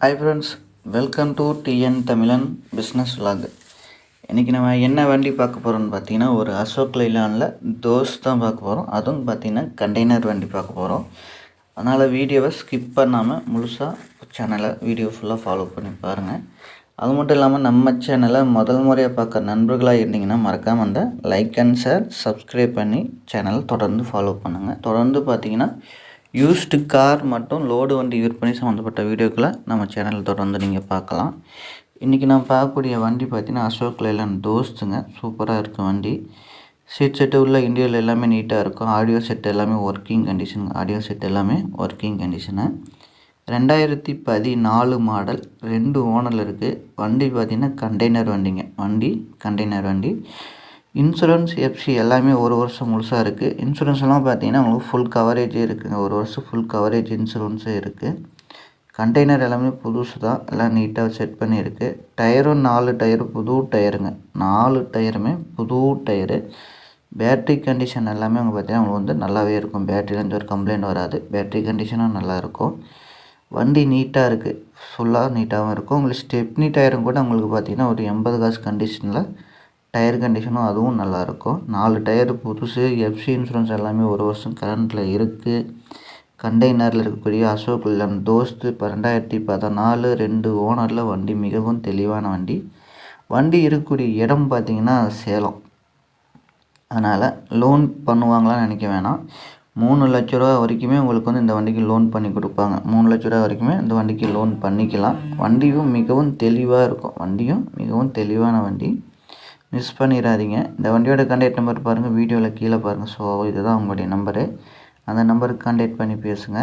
Hi friends welcome to TN Tamilan business vlog இன்றைக்கி நம்ம என்ன வண்டி பார்க்க போகிறோம்னு பார்த்தீங்கன்னா ஒரு அசோக் லைலானில் தோஸ் தான் பார்க்க போகிறோம் அதுவும் பார்த்தீங்கன்னா கண்டெய்னர் வண்டி பார்க்க போகிறோம் அதனால் வீடியோவை ஸ்கிப் பண்ணாமல் முழுசாக சேனலை வீடியோ ஃபுல்லாக ஃபாலோ பண்ணி பாருங்கள் அது மட்டும் இல்லாமல் நம்ம சேனலை முதல் முறையாக பார்க்குற நண்பர்களாக இருந்தீங்கன்னா மறக்காமல் அந்த லைக் அண்ட் ஷேர் சப்ஸ்கிரைப் பண்ணி சேனலை தொடர்ந்து ஃபாலோ பண்ணுங்கள் தொடர்ந்து பார்த்தீங்கன்னா யூஸ்டு கார் மற்றும் லோடு வண்டி விற்பனை சம்மந்தப்பட்ட வீடியோக்களை நம்ம சேனலில் தொடர்ந்து நீங்கள் பார்க்கலாம். இன்றைக்கி நான் பார்க்கக்கூடிய வண்டி பார்த்தீங்கன்னா அசோக் லைலான் தோஸ்துங்க. சூப்பராக இருக்கும் வண்டி. சீட் செட்டு உள்ள இண்டியல் எல்லாமே நீட்டாக இருக்கும். ஆடியோ செட் எல்லாமே ஒர்க்கிங் கண்டிஷன் ஆடியோ செட் எல்லாமே ஒர்க்கிங் கண்டிஷனு ரெண்டாயிரத்தி பதினாலு மாடல் ரெண்டு ஓனரில் இருக்குது வண்டி பார்த்திங்கன்னா கண்டெய்னர் வண்டிங்க. வண்டி கண்டெய்னர் வண்டி. இன்சூரன்ஸ் எஃப்சி எல்லாமே ஒரு வருஷம் முழுசாக இருக்குது இன்சூரன்ஸ் எல்லாம் பார்த்தீங்கன்னா உங்களுக்கு ஃபுல் கவரேஜே இருக்குதுங்க ஒரு வருஷம் ஃபுல் கவரேஜ் இன்சூரன்ஸே இருக்குது கண்டெய்னர் எல்லாமே புதுசு தான். எல்லாம் நீட்டாக செட் பண்ணியிருக்கு. டயரும் நாலு டயரு புது டயருங்க நாலு டயருமே புது டயரு பேட்ரி கண்டிஷன் எல்லாமே அவங்க பார்த்தீங்கன்னா உங்களுக்கு வந்து நல்லாவே இருக்கும். பேட்டரியிலேருந்து ஒரு கம்ப்ளைண்ட் வராது. பேட்ரி கண்டிஷனும் நல்லாயிருக்கும் வண்டி நீட்டாக இருக்குது ஃபுல்லாக நீட்டாகவும் இருக்கும். உங்களுக்கு ஸ்டெப்னி டயரும் கூட உங்களுக்கு பார்த்தீங்கன்னா ஒரு எண்பது காசு கண்டிஷனில் டயர் கண்டிஷனும் அதுவும் நல்லாயிருக்கும். நாலு டயர் புதுசு எஃப்சி இன்சூரன்ஸ் எல்லாமே ஒரு வருஷம் கரண்ட்டில் இருக்குது கண்டெய்னரில் இருக்கக்கூடிய அசோக் இல்லம் தோஸ்து இப்போ ரெண்டாயிரத்தி பதினாலு ரெண்டு ஓனரில் வண்டி மிகவும் தெளிவான வண்டி. வண்டி இருக்கக்கூடிய இடம் பார்த்திங்கன்னா சேலம். அதனால் லோன் பண்ணுவாங்களான்னு நினைக்க வேணாம். மூணு லட்ச ரூபா வரைக்குமே உங்களுக்கு வந்து இந்த வண்டிக்கு லோன் பண்ணி கொடுப்பாங்க. மூணு லட்ச ரூபா வரைக்குமே இந்த வண்டிக்கு லோன் பண்ணிக்கலாம். வண்டியும் மிகவும் தெளிவாக இருக்கும். வண்டியும் மிகவும் தெளிவான வண்டி. மிஸ் பண்ணிடாதீங்க. இந்த வண்டியோட கான்டாக்ட் நம்பர் பாருங்கள் வீடியோவில் கீழே பாருங்கள் ஸோ இதுதான் உங்களுடைய நம்பரு அந்த நம்பருக்கு கான்டாக்ட் பண்ணி பேசுங்க.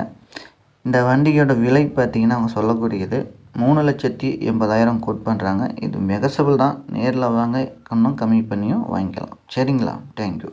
இந்த வண்டியோட விலை பார்த்தீங்கன்னா அவங்க சொல்லக்கூடியது மூணு லட்சத்தி எண்பதாயிரம் கோட் பண்ணுறாங்க இது மெகசபிள் தான். நேரில் வாங்க இன்னும் கம்மி பண்ணியும் வாங்கிக்கலாம். சரிங்களா? தேங்க்யூ